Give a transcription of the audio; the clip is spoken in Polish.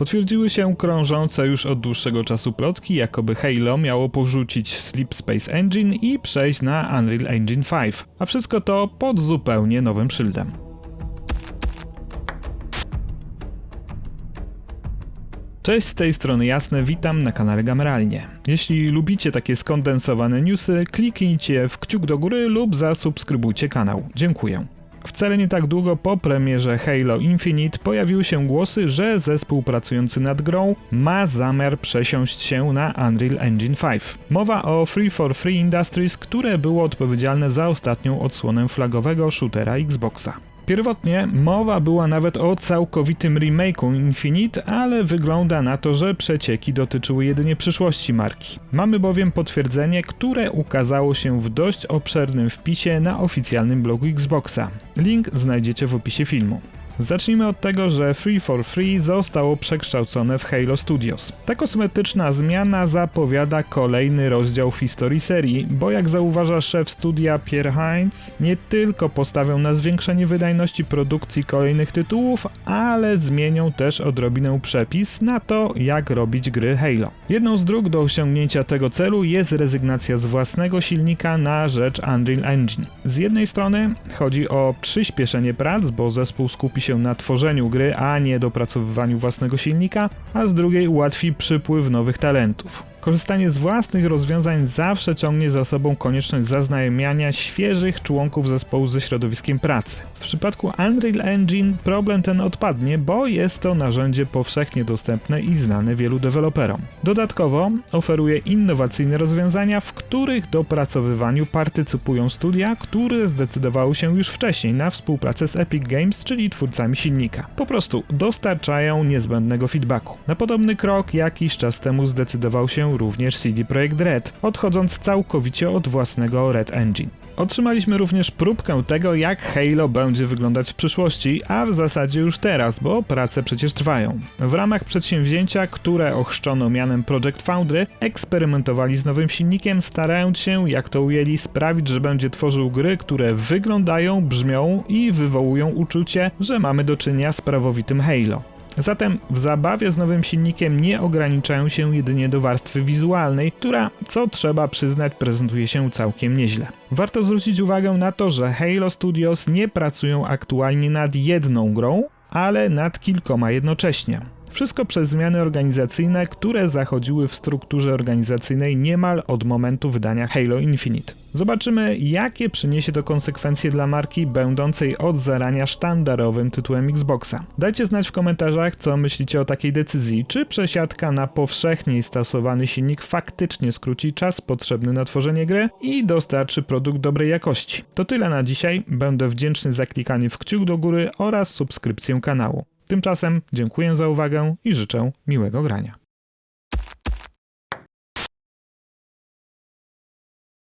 Potwierdziły się krążące już od dłuższego czasu plotki, jakoby Halo miało porzucić Sleep Space Engine i przejść na Unreal Engine 5, a wszystko to pod zupełnie nowym szyldem. Cześć, z tej strony Jasne, witam na kanale Gameralnie. Jeśli lubicie takie skondensowane newsy, kliknijcie w kciuk do góry lub zasubskrybujcie kanał. Dziękuję. Wcale nie tak długo po premierze Halo Infinite pojawiły się głosy, że zespół pracujący nad grą ma zamiar przesiąść się na Unreal Engine 5. Mowa o Free for Free Industries, które było odpowiedzialne za ostatnią odsłonę flagowego shootera Xboxa. Pierwotnie mowa była nawet o całkowitym remake'u Infinite, ale wygląda na to, że przecieki dotyczyły jedynie przyszłości marki. Mamy bowiem potwierdzenie, które ukazało się w dość obszernym wpisie na oficjalnym blogu Xboxa. Link znajdziecie w opisie filmu. Zacznijmy od tego, że Free for Free zostało przekształcone w Halo Studios. Ta kosmetyczna zmiana zapowiada kolejny rozdział w historii serii, bo jak zauważa szef studia Pierre Heinz, nie tylko postawią na zwiększenie wydajności produkcji kolejnych tytułów, ale zmienią też odrobinę przepis na to, jak robić gry Halo. Jedną z dróg do osiągnięcia tego celu jest rezygnacja z własnego silnika na rzecz Unreal Engine. Z jednej strony chodzi o przyspieszenie prac, bo zespół skupi się na tworzeniu gry, a nie dopracowywaniu własnego silnika, a z drugiej ułatwi przypływ nowych talentów. Korzystanie z własnych rozwiązań zawsze ciągnie za sobą konieczność zaznajamiania świeżych członków zespołu ze środowiskiem pracy. W przypadku Unreal Engine problem ten odpadnie, bo jest to narzędzie powszechnie dostępne i znane wielu deweloperom. Dodatkowo oferuje innowacyjne rozwiązania, w których dopracowywaniu partycypują studia, które zdecydowały się już wcześniej na współpracę z Epic Games, czyli twórcami silnika. Po prostu dostarczają niezbędnego feedbacku. Na podobny krok jakiś czas temu zdecydował również CD Projekt Red, odchodząc całkowicie od własnego Red Engine. Otrzymaliśmy również próbkę tego, jak Halo będzie wyglądać w przyszłości, a w zasadzie już teraz, bo prace przecież trwają. W ramach przedsięwzięcia, które ochrzczono mianem Project Foundry, eksperymentowali z nowym silnikiem, starając się, jak to ujęli, sprawić, że będzie tworzył gry, które wyglądają, brzmią i wywołują uczucie, że mamy do czynienia z prawowitym Halo. Zatem w zabawie z nowym silnikiem nie ograniczają się jedynie do warstwy wizualnej, która, co trzeba przyznać, prezentuje się całkiem nieźle. Warto zwrócić uwagę na to, że Halo Studios nie pracują aktualnie nad jedną grą, ale nad kilkoma jednocześnie. Wszystko przez zmiany organizacyjne, które zachodziły w strukturze organizacyjnej niemal od momentu wydania Halo Infinite. Zobaczymy, jakie przyniesie to konsekwencje dla marki będącej od zarania sztandarowym tytułem Xboxa. Dajcie znać w komentarzach, co myślicie o takiej decyzji. Czy przesiadka na powszechniej stosowany silnik faktycznie skróci czas potrzebny na tworzenie gry i dostarczy produkt dobrej jakości? To tyle na dzisiaj. Będę wdzięczny za klikanie w kciuk do góry oraz subskrypcję kanału. Tymczasem dziękuję za uwagę i życzę miłego grania.